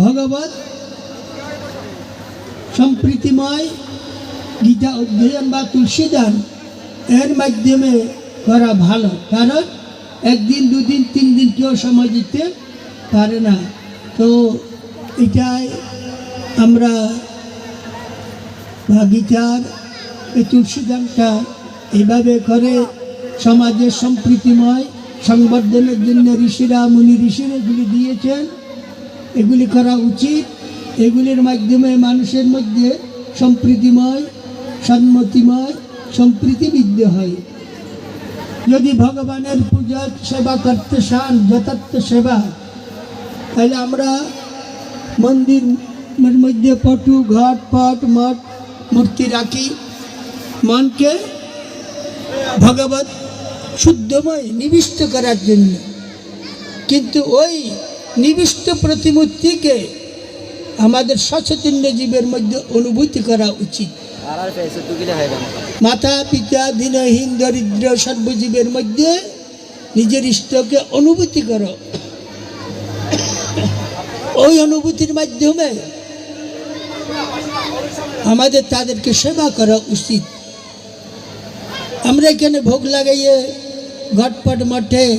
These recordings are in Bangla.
ভগবত সম্প্রীতিময় গীতা অধ্যয়ন বা তুলসীদান এর মাধ্যমে করা ভালো। কারণ একদিন, দুদিন তিন দিন কেউ সময় দিতে পারে না। তো এটাই আমরা বা গীতার এই তুলসীদানটা এভাবে করে সমাজের সম্প্রীতিময় সংবর্ধনের জন্য ঋষিরা, মুনি ঋষিরা এগুলি দিয়েছেন। এগুলি করা উচিত। এগুলির মাধ্যমে মানুষের মধ্যে সম্প্রীতিময় সম্মতিময় সম্প্রীতি বৃদ্ধি হয়। যদি ভগবানের পূজা সেবা করতে চান, যথার্থ সেবা, তাহলে আমরা মন্দিরের মধ্যে পটু, ঘট, পট, মঠ, মূর্তি রাখি। মনকে ভগবত শুদ্ধময় নিবিষ্ট করার জন্য। কিন্তু ওই নিবিষ্ট প্রতিমূর্তিকে আমাদের সচেতন জীবের মধ্যে অনুভূতি করা উচিত। মাতা, পিতা, দীনহীন, দরিদ্র, সর্বজীবের মধ্যে নিজের ইষ্টকে অনুভূতি করো। ওই অনুভূতির মাধ্যমে আমাদের তাদেরকে সেবা করা উচিত। আমরা এখানে ভোগ লাগাইয়ে, ঘটপট মঠে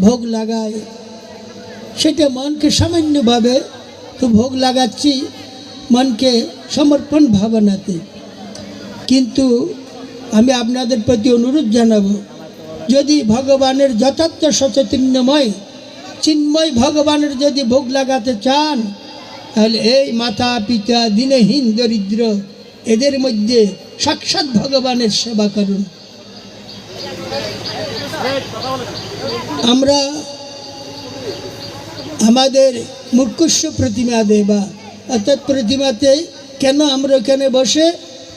ভোগ লাগাই। সেটা মনকে সামান্যভাবে তো ভোগ লাগাচ্ছি, মনকে সমর্পণ ভাবনাতে। কিন্তু আমি আপনাদের প্রতি অনুরোধ জানাব, যদি ভগবানের যথার্থ সচেতন্যময়, চিন্ময় ভগবানের যদি ভোগ লাগাতে চান, তাহলে এই মাতা পিতা দিনহীন দরিদ্র, এদের মধ্যে সাক্ষাৎ ভগবানের সেবা করুন। আমরা আমাদের মূর্খস্য প্রতিমা দেবা। অর্থাৎ প্রতিমাতে কেন আমরা ওখানে বসে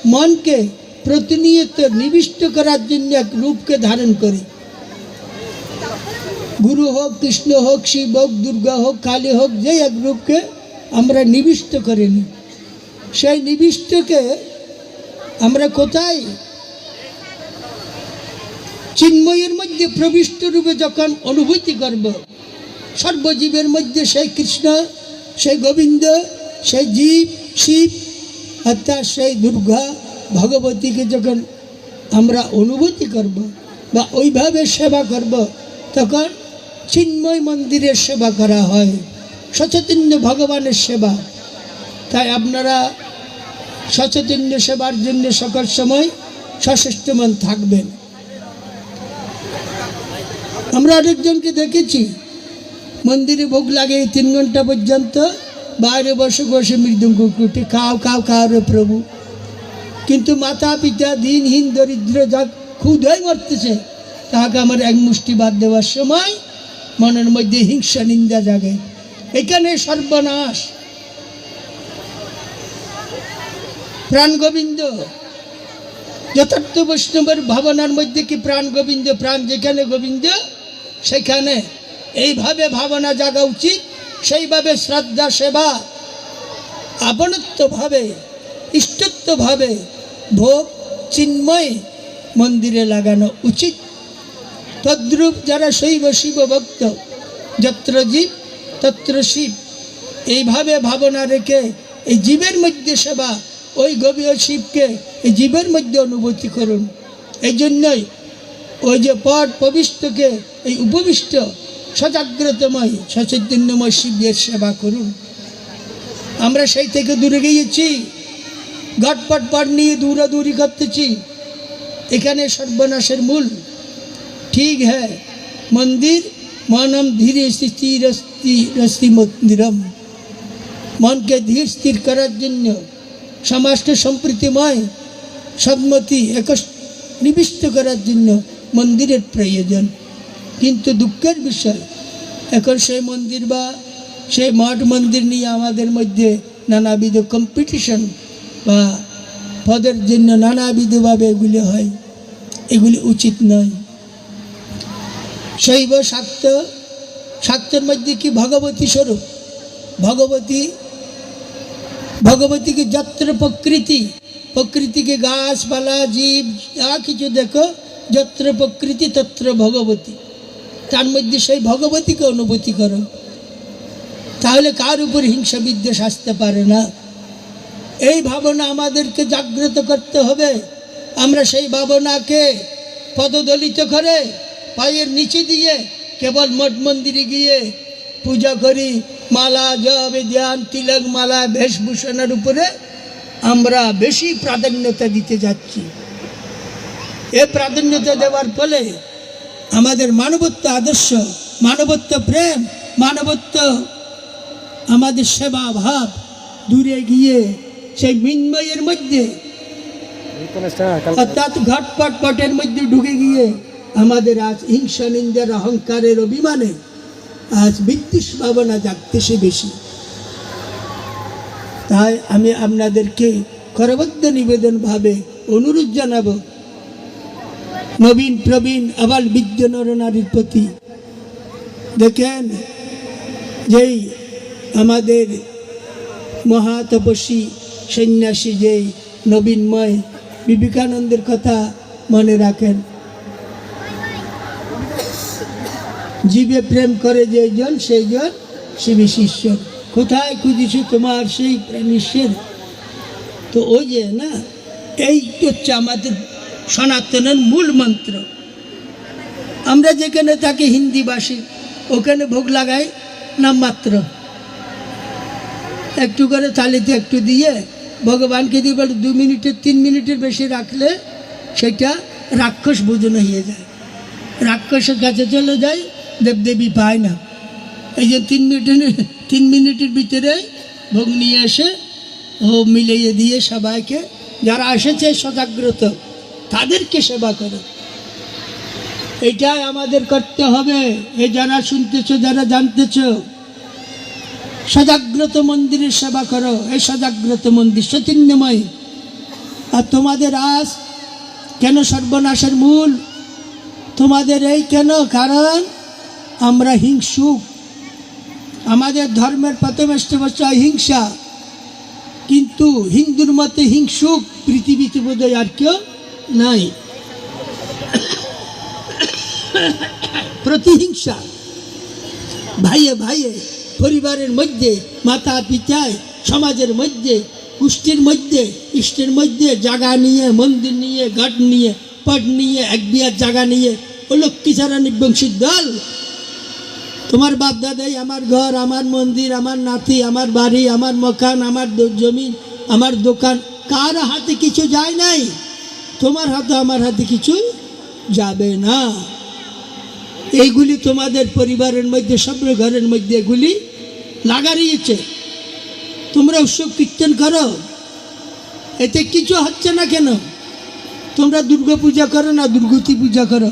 মনকে প্রতিনিয়ত নিবিষ্ট করার জন্য এক রূপকে ধারণ করি। গুরু হোক, কৃষ্ণ হোক, শিব হোক, দুর্গা হোক, কালী হোক, যে এক রূপকে আমরা নিবিষ্ট করে নিই। সেই নিবিষ্টকে আমরা কোথায়? চিন্ময়ের মধ্যে প্রবিষ্ট রূপে যখন অনুভূতি করব সর্বজীবের মধ্যে সেই কৃষ্ণ, সেই গোবিন্দ, সেই জীব, শিব অর্থাৎ সেই দুর্গা ভগবতীকে যখন আমরা অনুভূতি করব বা ওইভাবে সেবা করব, তখন চিন্ময় মন্দিরের সেবা করা হয়, সচৈতন্য ভগবানের সেবা। তাই আপনারা সচৈতন্য সেবার জন্য সকল সময় সচেষ্টমান থাকবেন। আমরা অনেকজনকে দেখেছি। মন্দিরে ভোগ লাগে তিন ঘণ্টা পর্যন্ত। বাইরে বসে বসে মৃদঙ্গ কুটি খাও খাও খাও রে প্রভু। কিন্তু মাতা পিতা দিনহীন দরিদ্র যা ক্ষুধাই মরতেছে, তাহাকে আমার এক মুষ্টি বাদ দেওয়ার সময় মনের মধ্যে হিংসা, নিন্দা জাগে। এখানে সর্বনাশ। প্রাণ গোবিন্দ, যথার্থ বৈষ্ণবের ভাবনার মধ্যে কি প্রাণ গোবিন্দ, প্রাণ যেখানে গোবিন্দ, সেখানে? এইভাবে ভাবনা জাগা উচিত, সেইভাবে শ্রদ্ধা, সেবা আপনত্বভাবে ইষ্টত্বভাবে, ভোগ, চিন্ময় মন্দিরে লাগানো উচিত। তদ্রূপ যারা শৈব, শিব, ভক্ত, যত্র জীব, তত্র শিব, এইভাবে ভাবনা রেখে এই জীবের মধ্যে সেবা, ওই গভীর শিবকে এই জীবের মধ্যে অনুভূতি করুন। এই জন্যই ওই যে পট পবিষ্টকে, এই উপবিষ্ট সজাগ্রতময় সচৈতন্যময় শিবের সেবা করুন। আমরা সেই থেকে দূরে গিয়েছি ঘটপট পট নিয়ে দূরাদূরি করতেছি। এখানে সর্বনাশের মূল। ঠিক হ্যাঁ মন্দির মনম ধীরে স্থির রস্তি মন্দিরম। মনকে ধীর স্থির করার জন্য সমাজকে সম্প্রীতিময়, সম্মতি এক নিবিষ্ট করার জন্য মন্দিরের প্রয়োজন। কিন্তু দুঃখের বিষয়, এখন সেই মন্দির বা সেই মঠ মন্দির নিয়ে আমাদের মধ্যে নানাবিধ কম্পিটিশন বা পদের জন্য নানাবিধভাবে এগুলি হয়, এগুলি উচিত নয়। শৈব শাক্ত, শাক্তের মধ্যে কি ভগবতী স্বরূপ? ভগবতী, ভগবতীকে যত্র প্রকৃতি, প্রকৃতিকে গাছপালা জীব, যা কিছু দেখো, যত্র প্রকৃতি, তত্র ভগবতী। তার মধ্যে সেই ভগবতীকে অনুভূতি করো। তাহলে কার উপর হিংসা বিদ্বেষ আসতে পারে না? এই ভাবনা আমাদেরকে জাগ্রত করতে হবে। আমরা সেই ভাবনাকে পদদলিত করে পায়ের নিচে দিয়ে কেবল মঠ মন্দিরে গিয়ে পূজা করি। মালা জব ধ্যান, তিলক, মালা, বেশভূষণের উপরে আমরা বেশি প্রাধান্যতা দিতে যাচ্ছি। এ প্রাধান্যতা দেওয়ার ফলে আমাদের মানবত্ব আদর্শ, মানবত্ব প্রেম, মানবত্ব আমাদের সেবা ভাব। দূরে গিয়ে সেই মিন্ময়ের মধ্যে, অর্থাৎ ঘটপট পটের মধ্যে ঢুকে গিয়ে আমাদের আজ হিংসা নিন্দার অহংকারের অভিমানে আজ বিদ্বেষ ভাবনা জাগতেছে বেশি। তাই আমি আপনাদেরকে করবদ্ধ নিবেদনভাবে অনুরোধ জানাব নবীন প্রবীণ আবার বিদ্য নরনারীর প্রতি। দেখেন যেই আমাদের মহাতপস্বী সন্ন্যাসী যেই নবীনময় বিবেকানন্দের কথা মনে রাখেন। জীবে প্রেম করে যেজন সেইজন শিবি শিষ্য। কোথায় খুঁজিছি তোমার সেই প্রেমিষ্যের তো ওই যে না, এই হচ্ছে আমাদের সনাতনের মূল মন্ত্র। আমরা যেখানে থাকি হিন্দিভাষী, ওখানে ভোগ লাগাই নামমাত্র একটু করে থালিতে একটু দিয়ে ভগবানকে দিয়ে বলে দু মিনিটের, তিন মিনিটের বেশি রাখলে সেটা রাক্ষস বোঝানো হয়ে যায়। রাক্ষসের কাছে চলে যায়, দেবদেবী পায় না। এই যে তিন মিনিটের তিন মিনিটের ভিতরে ভোগ নিয়ে এসে ও মিলিয়ে দিয়ে সবাইকে, যারা এসেছে সজাগ্রত তাদেরকে সেবা করে। এটাই আমাদের করতে হবে। এ যারা শুনতেছ, যারা জানতেছ, সজাগ্রত মন্দিরের সেবা করো। এই সজাগ্রত মন্দির চৈতন্যময় আর তোমাদের আজ কেন সর্বনাশের মূল? তোমাদের এই কেন? কারণ আমরা হিংসুক আমাদের ধর্মের প্রথম হচ্ছে অহিংসা। কিন্তু হিন্দুর মতে হিংসুক, পৃথিবীতে বোধহয় আর কেউ নাই। প্রতিহিংসা। ভাইয়ে ভাইয়ে পরিবারের মধ্যে মাতা পিতায় সমাজের মধ্যে কুষ্টির মধ্যে ইষ্টের মধ্যে জায়গা নিয়ে, মন্দির নিয়ে, ঘাট নিয়ে, পট নিয়ে, এক বিয়ার জায়গা নিয়ে, ও লক্ষ্মী ছাড়া নিবংশীর দল। তোমার বাপ দাদাই আমার ঘর, আমার মন্দির, আমার নাতি, আমার বাড়ি, আমার মকান, আমার জমি, আমার দোকান, কার হাতে কিছু যায় নাই। তোমার হাতে, আমার হাতে কিছু যাবে না। এইগুলি তোমাদের পরিবারের মধ্যে সব ঘরের মধ্যে এগুলি লাগারিয়েছে তোমরা উৎসব কীর্তন করো। এতে কিছু হচ্ছে না কেন? তোমরা দুর্গা পূজা করো না, দুর্গতি পূজা করো।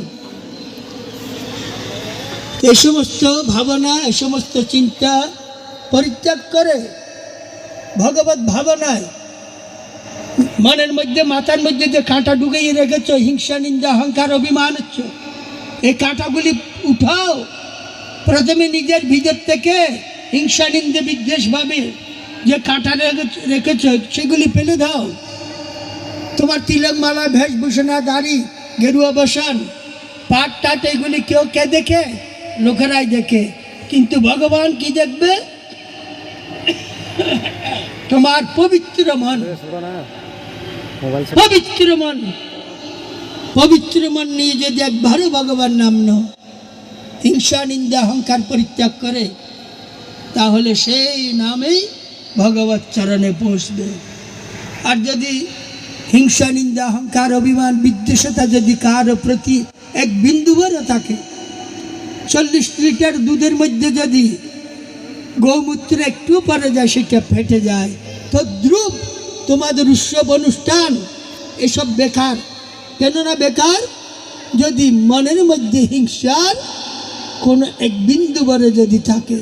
এই সমস্ত ভাবনা এই সমস্ত চিন্তা পরিত্যাগ করে ভগবত ভাবনায় মনের মধ্যে, মাথার মধ্যে যে কাঁটা ঢুকিয়ে রেখেছ, হিংসা, নিন্দা, অহংকার, অভিমান হচ্ছে। এই কাঁটাগুলি উঠাও। প্রথমে নিজের ভিতর থেকে হিংসা, নিন্দে বিদ্বেষ ভাবে যে কাঁটা রেখে- রেখেছ, সেগুলি ফেলে দাও। তোমার তিলক মালা, বেশভূষণা, দাড়ি, গেরুয়া বসান, পাট টাট, এগুলি কেউ কে দেখে? লোকেরাই দেখে। কিন্তু ভগবান কি দেখবে? তোমার পবিত্র মন। পবিত্র মন। পবিত্র মন নিয়ে যদি একবারও ভগবান নাম নাও, হিংসা, নিন্দা, অহংকার পরিত্যাগ করে, তাহলে সেই নামেই ভগবত চরণে পৌঁছবে। আর যদি হিংসা, নিন্দা, অহংকার, অভিমান, বিদ্বেষতা যদি কারও প্রতি এক বিন্দুবারও থাকে, চল্লিশ লিটার দুধের মধ্যে যদি গৌমূত্র একটু পরে যায়, সেটা ফেটে যায়, তদ্রুপ তোমাদের উৎসব অনুষ্ঠান, এসব বেকার। কেননা বেকার, যদি মনের মধ্যে হিংসার কোনো এক বিন্দু বরে যদি থাকে,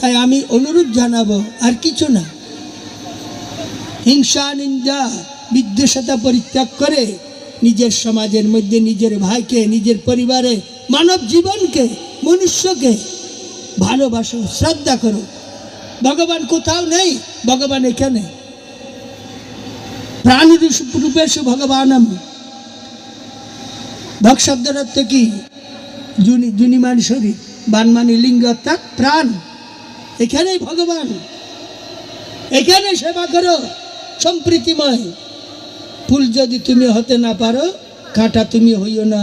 তাই আমি অনুরোধ জানাব, আর কিছু না। হিংসা, নিন্দা, বিদ্বেষতা পরিত্যাগ করে নিজের সমাজের মধ্যে নিজের ভাইকে, নিজের পরিবারে, মানব জীবনকে, মনুষ্যকে ভালোবাসো, শ্রদ্ধা করো। ভগবান কোথাও নেই, ভগবান এখানে। প্রাণী রূপেশ ভগবানম ভক শব্দের অর্থ কি? জুনি জুনিমান শরীর, বানমানি লিঙ্গ অর্থাৎ প্রাণ। এখানেই ভগবান। এখানে সেবা করো, সম্প্রীতিময়। ফুল যদি তুমি হতে না পারো, কাঁটা তুমি হইও না।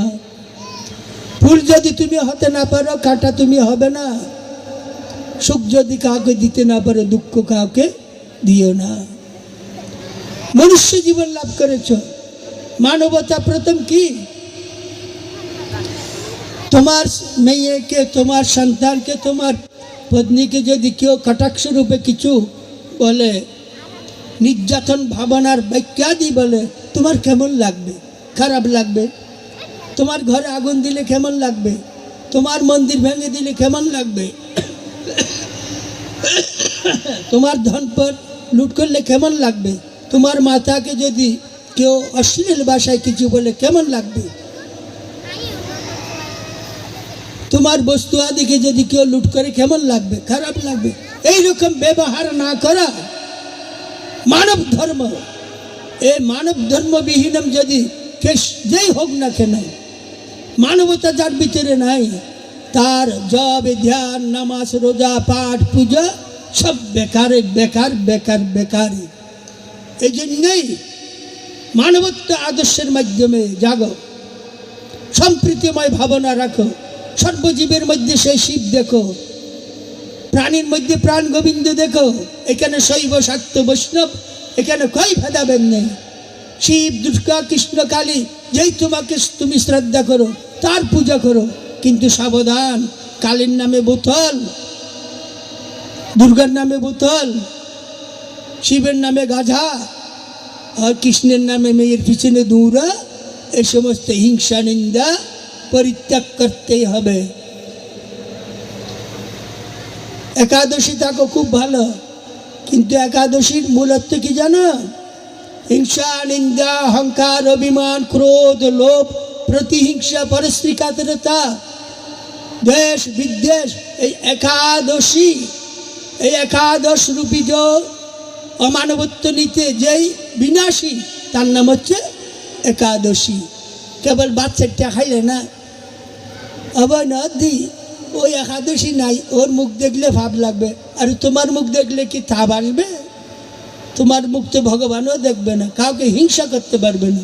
ফুল যদি তুমি হতে না পারো, কাঁটা তুমি হবে না। সুখ যদি কাউকে দিতে না পারো, দুঃখ কাউকে দিও না। মনুষ্য জীবন লাভ করেছ। মানবতা প্রথম কি? তোমার মেয়েকে, তোমার সন্তানকে, তোমার পত্নীকে যদি কেউ কটাক্ষ রূপে কিছু বলে, নির্যাতন ভাবনার ব্যাখ্যাদি বলে, তোমার কেমন লাগবে? খারাপ লাগবে? তোমার ঘরে আগুন দিলে কেমন লাগবে? তোমার মন্দির ভেঙে দিলে কেমন লাগবে? তোমার ধনপর লুট করলে কেমন লাগবে? তোমার মাতাকে যদি কেউ অশ্লীল ভাষায় কিছু বলে, কেমন লাগবে? তোমার বস্তু আদিকে যদি কেউ লুট করে, কেমন লাগবে? খারাপ লাগবে। এই রকম ব্যবহার না করা মানব ধর্ম। এই মানব ধর্মবিহীনম যদি যেই হোক না কেন, মানবতা যার ভিতরে নাই, তার জব, ধ্যান, নামাজ, রোজা, পাঠ, পূজা সব বেকারে, বেকার বেকার, বেকারই। এই জন্যই মানবত্ব আদর্শের মাধ্যমে জাগো। সম্প্রীতিময় ভাবনা রাখো। সর্বজীবের মধ্যে সেই শিব দেখো। প্রাণীর মধ্যে প্রাণ গোবিন্দ দেখো। এখানে শৈব শাক্ত বৈষ্ণব, এখানে কই ভেদাভেদ নেই শিব, দুর্গা, কৃষ্ণ, কালী, যেই তোমাকে তুমি শ্রদ্ধা করো, তার পূজা করো। কিন্তু সাবধান, কালীর নামে বোতল, দুর্গার নামে বোতল শিবের নামে গাধা আর কৃষ্ণের নামে মেয়ের পিছনে দৌড়া, এ সমস্ত হিংসা, নিন্দা পরিত্যাগ করতেই হবে। একাদশী থাকো খুব ভালো, কিন্তু একাদশীর মূলত্ব কি জানো? হিংসা, নিন্দা, অহংকার, অভিমান, ক্রোধ, লোভ, প্রতিহিংসা পরশ্রী কাতরতা দেশ বিদ্বেষ এই একাদশী, এই একাদশ রূপী অমানবত্ব নিতে যেই বিনাশী, তার নাম হচ্ছে একাদশী। কেবল বাচ্চাটা খাইলে না আবার না, দি ওই একাদশী নাই, ওর মুখ দেখলে ভাব লাগবে। আর তোমার মুখ দেখলে কি তাপ আসবে? তোমার মুখ তো ভগবানও দেখবে না, কাউকে হিংসা করতে পারবে না।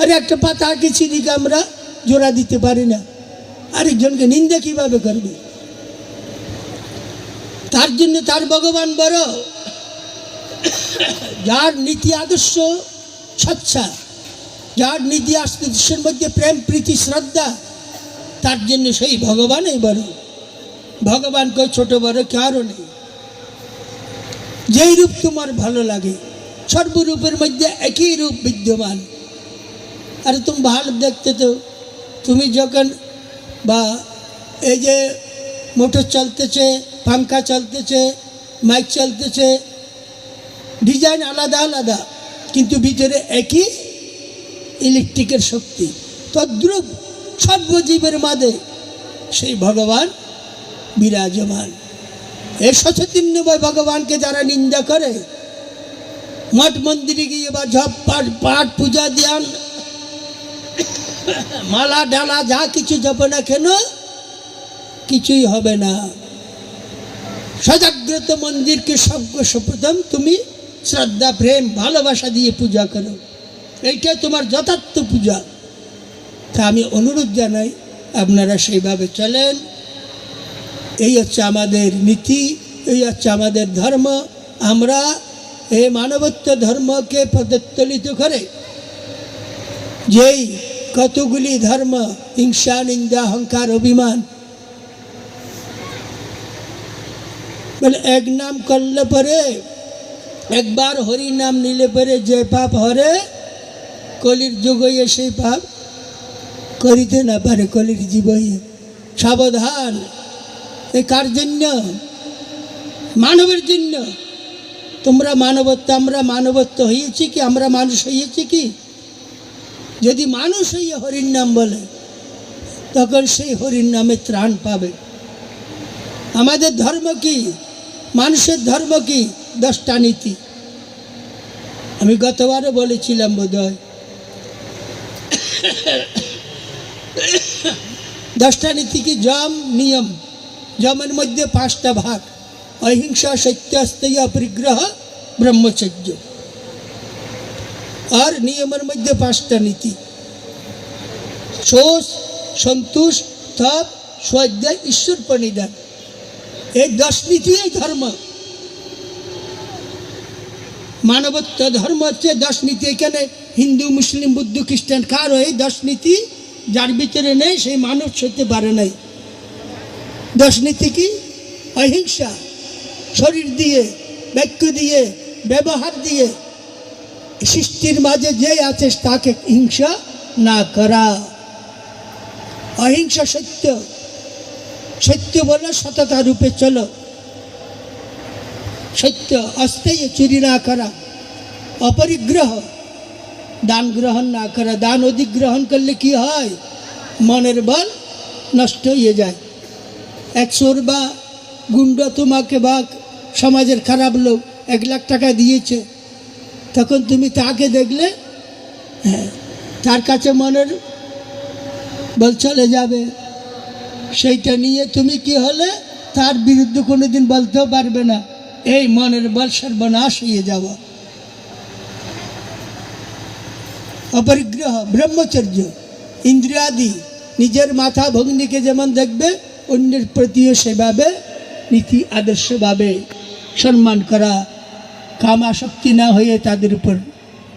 আরে একটা পাতা আঁকে চিনিকে আমরা জোড়া দিতে পারি না। আরেকজনকে নিন্দা কীভাবে করবে? তার জন্য তার ভগবান বড়। যার নীতি আদর্শ সচ্ছা, যার নীতি আদর্শের মধ্যে প্রেম, প্রীতি, শ্রদ্ধা, তার জন্য সেই ভগবানই বড়। ভগবান কেউ ছোট বড় কারও নেই। যেই রূপ তোমার ভালো লাগে, সর্বরূপের মধ্যে একই রূপ বিদ্যমান। আরে তুমি ভালো দেখতে তো, তুমি যখন বা এই যে মোটর চলতেছে পাঙ্খা চলতেছে মাইক চলতেছে ডিজাইন আলাদা আলাদা। কিন্তু ভিতরে একই ইলেকট্রিকের শক্তি। তদ্রুপ সর্বজীবের মাঝে সেই ভগবান বিরাজমান। এই সচেতন্যময় ভগবানকে যারা নিন্দা করে, মঠ মন্দিরে গিয়ে বা ঝপ পাঠ পাঠ পূজা ধ্যান মালা ডালা যা কিছু জপ না কেন, কিছুই হবে না। সজাগ্রত মন্দিরকে সর্বপ্রথম তুমি শ্রদ্ধা, প্রেম, ভালোবাসা দিয়ে পূজা করো। এইটা তোমার যথার্থ পূজা। তা আমি অনুরোধ জানাই, আপনারা সেইভাবে চলেন। এই হচ্ছে আমাদের নীতি, এই হচ্ছে আমাদের ধর্ম। আমরা এই মানবত্ব ধর্মকে পদত্তলিত করে যেই কতগুলি ধর্ম, হিংসা, নিন্দা, অহংকার, অভিমান, বলে এক নাম করলে পরে একবার হরি নাম নিলে পরে যে পাপ হরে, কলির যুগ হইয়ে সেই পাপ করিতে না পারে, কলির জীব হইয়ে। সাবধান, এ কার জন্য? মানবের জন্য। তোমরা মানবত্ব, আমরা মানবত্ব হয়েছি কি, আমরা মানুষ হয়েছি কি? যদি মানুষ হইয়ে হরির নাম বলে, তখন সেই হরির নামে ত্রাণ পাবে। আমাদের ধর্ম কি? মানুষের ধর্ম কি? দশটা নীতি আমি গতবারও বলেছিলাম বোধ হয় দশটা নীতি কি জম নিয়ম জমের মধ্যে পাঁচটা ভাগ অহিংসা সত্যাস্তেয় পরিগ্রহ ব্রহ্মচর্য আর নিয়মের মধ্যে পাঁচটা নীতি শোষ সন্তোষ তপ স্বাধ্যায় ঈশ্বর প্রণিধান এই দশ নীতি এই ধর্ম মানবত্ব ধর্ম হচ্ছে দশ নীতি। এখানে হিন্দু, মুসলিম, বুদ্ধ, খ্রিস্টান, কারও এই দশ নীতি যার ভিতরে নেই, সেই মানুষ হতে পারে নাই। দশ নীতি কি? অহিংসা, শরীর দিয়ে, বাক্য দিয়ে, ব্যবহার দিয়ে। সৃষ্টির মাঝে যে আছে তাকে হিংসা না করা। অহিংসা সত্য। সত্য বলো সততা রূপে চলো। সত্য অস্তেয় চুরি না করা, অপরিগ্রহ, দান গ্রহণ না করা, দান অধিগ্রহণ করলে কি হয়? মনের বল নষ্ট হয়ে যায়। একশোর বা গুন্ড তোমাকে বা সমাজের খারাপ লোক এক লাখ টাকা দিয়েছে, তখন তুমি তাকে দেখলে হ্যাঁ তার কাছে মনের বল চলে যাবে। সেইটা নিয়ে তুমি কি হলে? তার বিরুদ্ধে কোনোদিন বলতেও পারবে না। এই মনের বল সর্বনাশ হয়ে যাওয়া। অপরিগ্রহ, ব্রহ্মচর্য, ইন্দ্রিয়াদি, নিজের মাথা ভগ্নিকে যেমন দেখবে, অন্যের প্রতিও সেভাবে, নীতি আদর্শভাবে সম্মান করা। কামাসক্তি না হয়ে তাদের উপর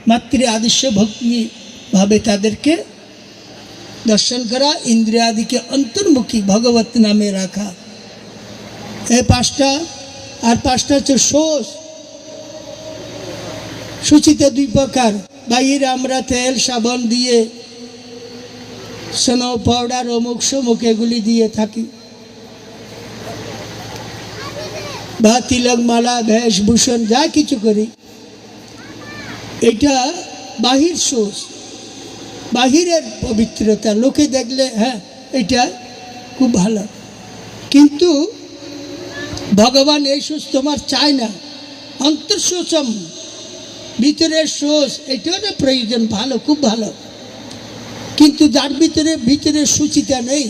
মাতৃ আদর্শ ভক্তিভাবে তাদেরকে দর্শন করা, ইন্দ্রিয়াদিকে অন্তর্মুখী ভগবত নামে রাখা। এই পাঁচটা আর পাঁচটা হচ্ছে শোষ। সূচিতে দুই প্রকার। বাইরে আমরা তেল, সাবান দিয়ে স্নো পাউডার অমুক সমুক এগুলি দিয়ে থাকি। বা তিলক, মালা বেশভূষণ যা কিছু করি। এটা বাহির সোষ বাহিরের পবিত্রতা। লোকে দেখলে হ্যাঁ এটা খুব ভালো। কিন্তু ভগবান এই সোষ তোমার চায় না। অন্তঃশোচম ভিতরের সোষ এটাও না প্রয়োজন, ভালো, খুব ভালো। কিন্তু যার ভিতরে ভিতরে সূচিতা নেই,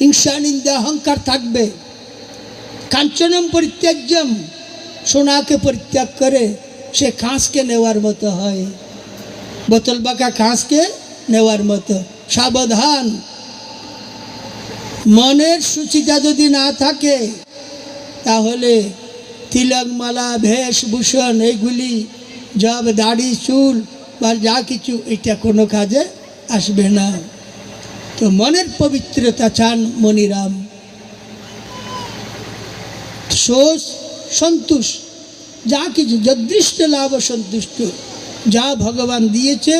হিংসা, নিন্দা, অহংকার থাকবে। কাঞ্চনম পরিত্যাজ্যম, সোনাকে পরিত্যাগ করে সে খাঁসকে নেওয়ার মতো হয়। বোতল বাঁকা খাঁসকে নেওয়ার মতো, সাবধান। মনের সূচিতা যদি না থাকে তাহলে তিলকমালা ভেষভূষণ এইগুলি জব, দাড়ি, চুল বা যা কিছু, এটা কোনো কাজে আসবে না। তো মনের পবিত্রতা চান মনিরাম। শোষ সন্তুষ্ট, যা কিছু, যদৃষ্ট লাভ সন্তুষ্ট, যা ভগবান দিয়েছে,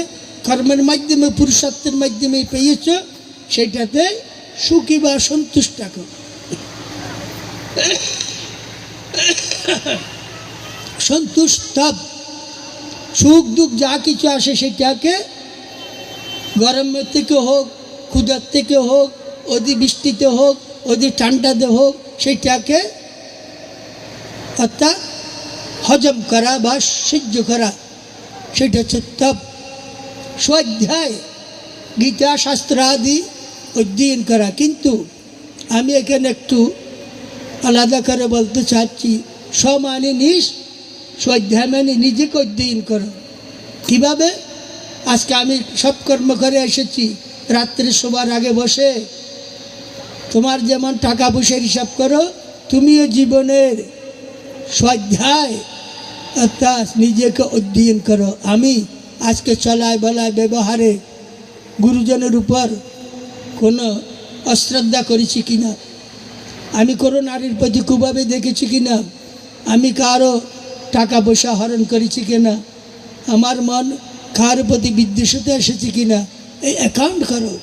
কর্মের মাধ্যমে, পুরুষত্বের মাধ্যমে পেয়েছ, সেটাতে সুখী বা সন্তুষ্ট থাকো। সন্তুষ্ট সুখ, দুঃখ, যা কিছু আসে সেটাকে গরমের থেকে হোক ক্ষুদার থেকে হোক অতি বৃষ্টিতে হোক অতি ঠান্ডাতে হোক, সেটাকে অর্থাৎ হজম করা বা সহ্য করা, সেটা হচ্ছে তপ। স্বাধ্যায় গীতা, শাস্ত্র আদি অধ্যয়ন করা। কিন্তু আমি এখানে একটু আলাদা করে বলতে চাচ্ছি, সমানে নিস স্বাধ্যায় মানে নিজেকে অধ্যয়ন করো। কীভাবে? আজকে আমি সব কর্ম করে এসেছি, রাত্রে শোবার আগে বসে। তোমার যেমন টাকা পয়সার হিসাব করো, তুমিও জীবনের স্বাধ্যায় অর্থাৎ নিজেকে অধ্যয়ন করো। আমি আজকে চলায় বলায় ব্যবহারে গুরুজনের উপর কোনো অশ্রদ্ধা করেছি কিনা? আমি কোনো নারীর প্রতি খুবভাবে দেখেছি কি না? আমি কারও টাকা পয়সা হরণ করেছি কিনা আমার মন কার প্রতি বিদ্বেষতে এসেছে কিনা এই অ্যাকাউন্ট করো।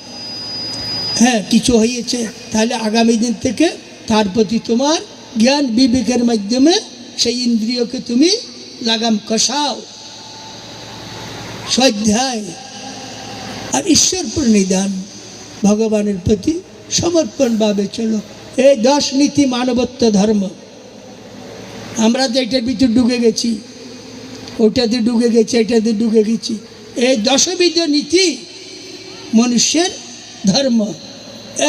হ্যাঁ কিছু হয়েছে, তাহলে আগামী দিন থেকে তার প্রতি তোমার জ্ঞান বিবেকের মাধ্যমে সেই ইন্দ্রিয়কে তুমি লাগাম কষাও। স্বাধ্যায় আর ঈশ্বর প্রণিধান ভগবানের প্রতি সমর্পণভাবে চলো। এই দশ নীতি মানবত্ব ধর্ম। আমরা তো এটার ভিতর ডুবে গেছি, ওটাতে ডুবে গেছি, এটাতে ডুবে গেছি। এই দশবিধ নীতি মনুষ্যের ধর্ম।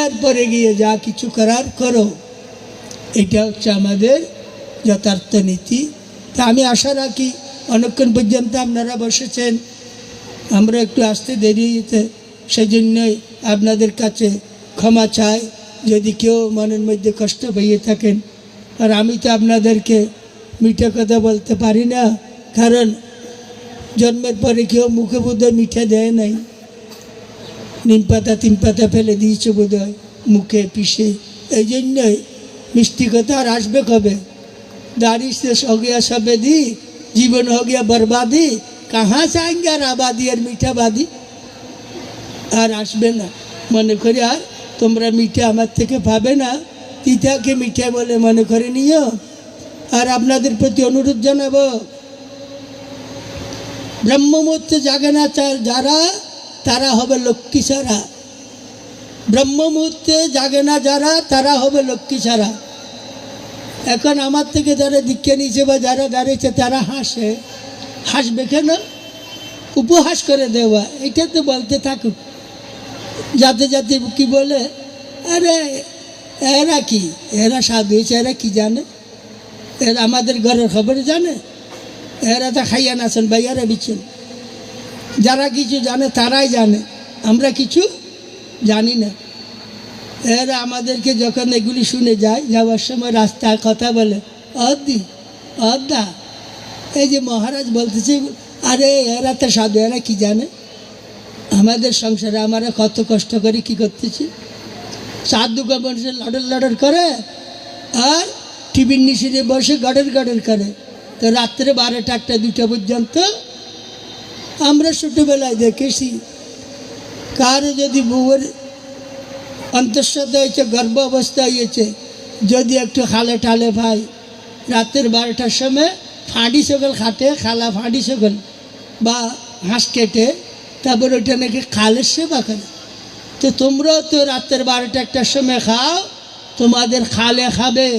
এরপরে গিয়ে যা কিছু করার করো। এটা হচ্ছে আমাদের যথার্থ নীতি। তা আমি আশা রাখি অনেকক্ষণ পর্যন্ত আপনারা বসেছেন। আমরা একটু আসতে দেরি সেই জন্যই আপনাদের কাছে ক্ষমা চাই। যদি কেউ মনের মধ্যে কষ্ট পাইয়ে থাকেন, আর আমি তো আপনাদেরকে মিঠা কথা বলতে পারি না, কারণ জন্মের পরে কেউ মুখে বোধহয় মিঠা দেয় নাই। নিম পাতা তিন পাতা ফেলে দিয়েছে বোধহয় মুখে, পিষে। এই জন্যই মিষ্টি কথা আর আসবে কবে? দাড়ি সগিয়া হগিয়া সবেদি জীবন হগিয়া বরবাদি, কাহা চাইঙ্গার আর আবাদি আর মিঠা বাদি? আর আসবে না। মনে করি আর তোমরা মিঠে আমার থেকে পাবে না। তিতাকে মিঠে বলে মনে করে নিও। আর আপনাদের প্রতি অনুরোধ জানাব, ব্রহ্মমূর্তে জাগে না যারা, তারা হবে লক্ষ্মী সারা। ব্রহ্মমূর্তে জাগে না যারা, তারা হবে লক্ষ্মী সারা। এখন আমার থেকে যারা দীক্ষা নিয়েছে বা যারা দাঁড়িয়েছে, তারা হাসে। হাসবে কেন? উপহাস করে দেওয়া। এটা তো বলতে থাকুক। যাতে যাতে কি বলে? আরে, এরা কি? এরা সাধু হয়েছে, এরা কি জানে? এরা আমাদের ঘরের খবর জানে? এরা তো খাইয়া নাছেন ভাইয়ারা বিছেন যারা কিছু জানে, তারাই জানে। আমরা কিছু জানি না। এরা আমাদেরকে যখন এগুলি শুনে যায়, যাওয়ার সময় রাস্তায় কথা বলে অদি অদা এই যে মহারাজ বলতেছে, আরে, এরা তো সাধু এরা কি জানে? আমাদের সংসারে আমরা কত কষ্ট করে কি করতেছি? সাধু মানুষের লড়র লড়র করে, আর টিভির নিচে বসে গড়ের গড়ের করে। তো রাত্রে বারোটা একটা দুটা পর্যন্ত আমরা ছোটোবেলায় দেখেছি, কারও যদি বউয়ের অন্তঃসত্ত্ব হয়েছে, গর্ভ অবস্থা হয়েছে, যদি একটু খালে টালে ভাই, রাতের বারোটার সময় ফাঁড়ি সকল খাটে, খালা ফাঁড়ি সকল বা হাঁস কেটে তারপর ওইটা নাকি খালের সেবা করে। তো তোমরাও তো রাতের বারোটা একটার সময় খাও, তোমাদের খালে খাবে।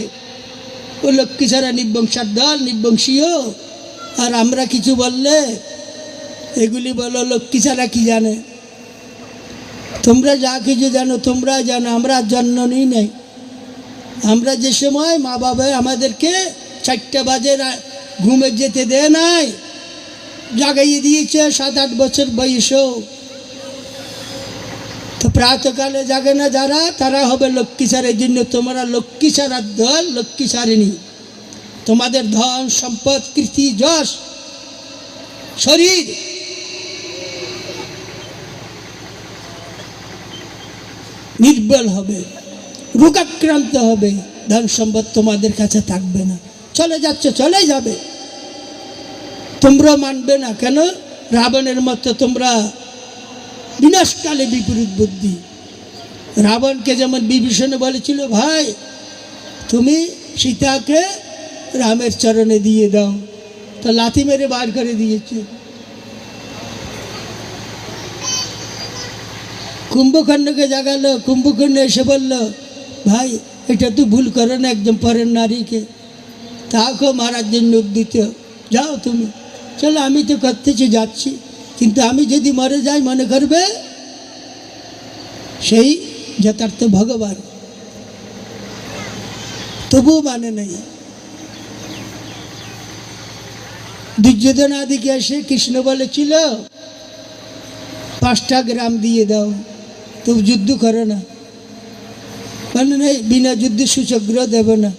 ও লক্ষ্মী ছাড়া নিবংশার দল নিবংশীয় আর আমরা কিছু বললে এগুলি বলো লক্ষ্মী ছাড়া কি জানে? তোমরা যা কিছু জানো তোমরা জানো, আমরা জন্ম নিই নাই। আমরা যে সময় মা বাবা আমাদেরকে চারটে বাজে ঘুমে যেতে দেয় নাই জাগাইয়ে দিয়েছে সাত আট বছর বয়সেও। তো প্রাতকালে জাগে না যারা, তারা হবে লক্ষ্মী সারের জন্য তোমরা লক্ষ্মী সারার দল, লক্ষ্মী সারেনি তোমাদের ধন, সম্পদ কীর্তি যশ, শরীর। নির্বল হবে, রোগাক্রান্ত হবে। ধন সম্পদ তোমাদের কাছে থাকবে না। চলে যাচ্ছে চলে যাবে। তোমরা মানবে না কেন? রাবণের মতো তোমরা বিনাশকালে বিপরীত বুদ্ধি। রাবণকে যেমন বিভীষণে বলেছিল, ভাই, তুমি সীতাকে রামের চরণে দিয়ে দাও। তো লাথি মেরে বার করে দিয়েছে। কুম্ভখণ্ডকে জাগালো কুম্ভখণ্ড এসে বলল, ভাই, এটা তো ভুল করো না একদম পরের নারীকে। তাকেও মারার জন্য উদ্দিত যাও তুমি। চলো, আমি তো করতেছি যাচ্ছি। কিন্তু আমি যদি মরে যাই, মনে করবে? সেই যথার্থ ভগবান। তবুও মানে নেই। দুর্যোধন আদিকে এসে কৃষ্ণ বলেছিল, পাঁচটা গ্রাম দিয়ে দাও তবু যুদ্ধ করে না। মানে নেই, বিনা যুদ্ধে সুচগ্রহ দেবে না।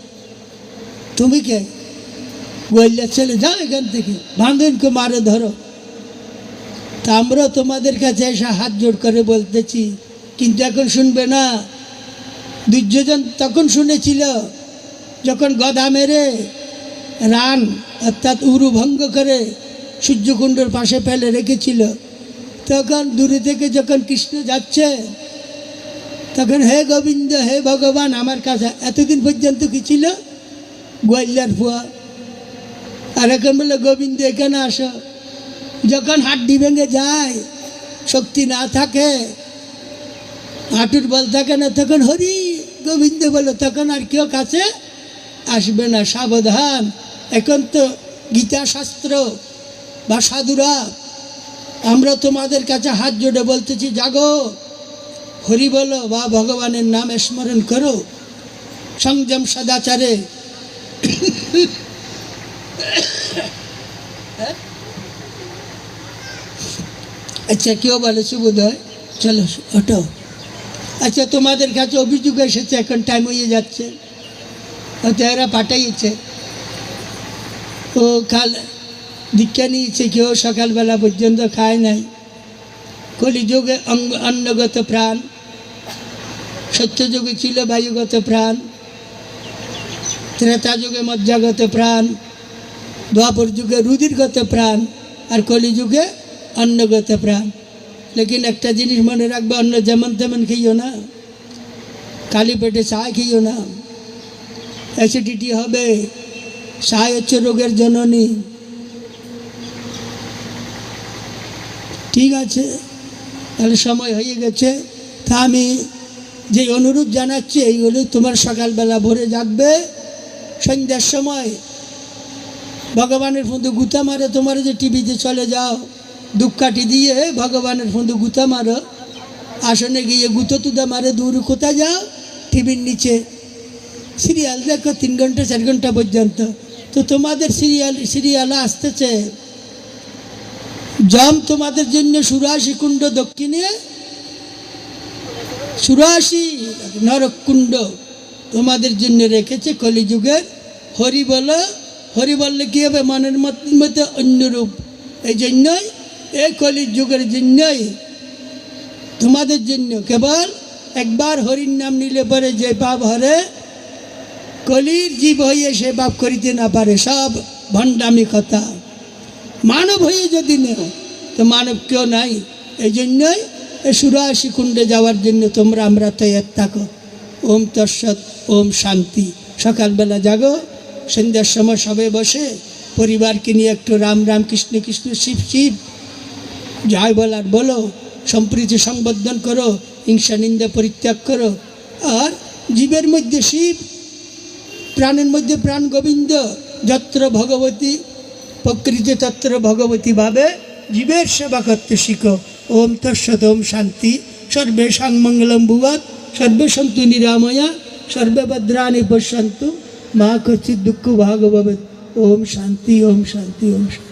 তুমি কে? গোয়ালিয়ার ছেলে, যাও এখান থেকে বান্ধবকে মারে ধরো। তা আমরাও তোমাদের কাছে এসে হাত জোড় করে বলতেছি, কিন্তু এখন শুনবে না। দুর্যোধন তখন শুনেছিল, যখন গদা মেরে রান অর্থাৎ উরু ভঙ্গ করে সূর্যকুণ্ডর পাশে ফেলে রেখেছিল, তখন দূরে থেকে যখন কৃষ্ণ যাচ্ছে, তখন হে গোবিন্দ, হে ভগবান, আমার কাছে এতদিন পর্যন্ত কি ছিল? গোয়ালিয়ার ফুয়া আর এখন বলল গোবিন্দ এখানে আসো? যখন হাড্ডি ভেঙে যায়, শক্তি না থাকে হাঁটুর বল থাকে না, তখন হরি গোবিন্দ বলো, তখন আর কেউ কাছে আসবে না, সাবধান। এখন তো গীতা শাস্ত্র বা সাধুরা, আমরা তোমাদের কাছে হাত জোড়ে বলতেছি, জাগো। হরি বলো, বা ভগবানের নাম স্মরণ করো। সংযম সদাচারে আচ্ছা কেউ বলেছে বোধ হয় চলো ওটো আচ্ছা তোমাদের কাছে অভিযোগ এসেছে, এখন টাইম হয়ে যাচ্ছে। হয়তো এরা পাঠাইছে ও কাল দীক্ষা নিয়েছে, কেউ সকালবেলা পর্যন্ত খায় নাই। কলিযুগে অঙ্গ, অন্নগত প্রাণ। সত্যযুগে ছিল বায়ুগত প্রাণ। ত্রেতা যুগে মজ্জাগত প্রাণ। দ্বাপর যুগে রুধিরগত প্রাণ আর কলিযুগে অন্নগত প্রাণ। লেকিন একটা জিনিস মনে রাখবে অন্য যেমন তেমন খেয়েও না, কালি পেটে চা খেয়েও না। অ্যাসিডিটি হবে চায় হচ্ছে রোগের জননী। ঠিক আছে, তাহলে সময় হয়ে গেছে। তা আমি যে অনুরোধ জানাচ্ছি এইগুলো তোমার সকালবেলা ভোরে জাগবে, সন্ধ্যার সময় ভগবানের ফোন্দু গুতা মারো, তোমার যে টিভিতে চলে যাও দুঃখাটি দিয়ে ভগবানের ফোন্দু গুতা মারো। আসনে গিয়ে গুতো তুদা মারে, দূর কোথায় যাও? টিভির নিচে। সিরিয়াল দেখো তিন ঘণ্টা, চার ঘণ্টা পর্যন্ত। তো তোমাদের সিরিয়াল সিরিয়াল আসতেছে। জম, তোমাদের জন্য সুরাশি কুণ্ড দক্ষিণে। সুরাশি নরকুণ্ড তোমাদের জন্য রেখেছে কলিযুগের। হরি বলো হরি বললে কী হবে মনের মধ্যে অন্যরূপ এই জন্যই, এই কলির যুগের জন্যই তোমাদের জন্য কেবল একবার হরির নাম নিলে পরে যে পাপ হরে, কলির জীব হইয়ে সে পাপ করিতে না পারে। সব ভণ্ডামি কথা। মানব হয়ে যদি নেও, তো মানব কেউ নাই। এই জন্যই সুরাশি কুণ্ডে যাওয়ার জন্য তোমরা আমরা তৈয়ার থাকো। ওম তৎসৎ, ওম শান্তি। সকালবেলা জাগো। সন্ধ্যার সময় সবে বসে পরিবারকে নিয়ে একটু রাম রাম কৃষ্ণ কৃষ্ণ শিব শিব জয় বলার বলো, সম্প্রীতি সংবর্ধন করো, হিংসা নিন্দা পরিত্যাগ করো। আর জীবের মধ্যে শিব, প্রাণের মধ্যে প্রাণ গোবিন্দ, যত্র ভগবতী, প্রকৃতি তত্র ভগবতী ভাবে জীবের সেবা করতে শিখো। ওম তৎসৎ, ওম শান্তি সর্বে সাংমঙ্গলম সর্বে সন্তু নিরাময়া, সর্বে ভদ্রাণি পশ্যন্তু। মা কচিৎ দুঃখ ভাগবত ওম শান্তি ওম শান্তি ওম শান্তি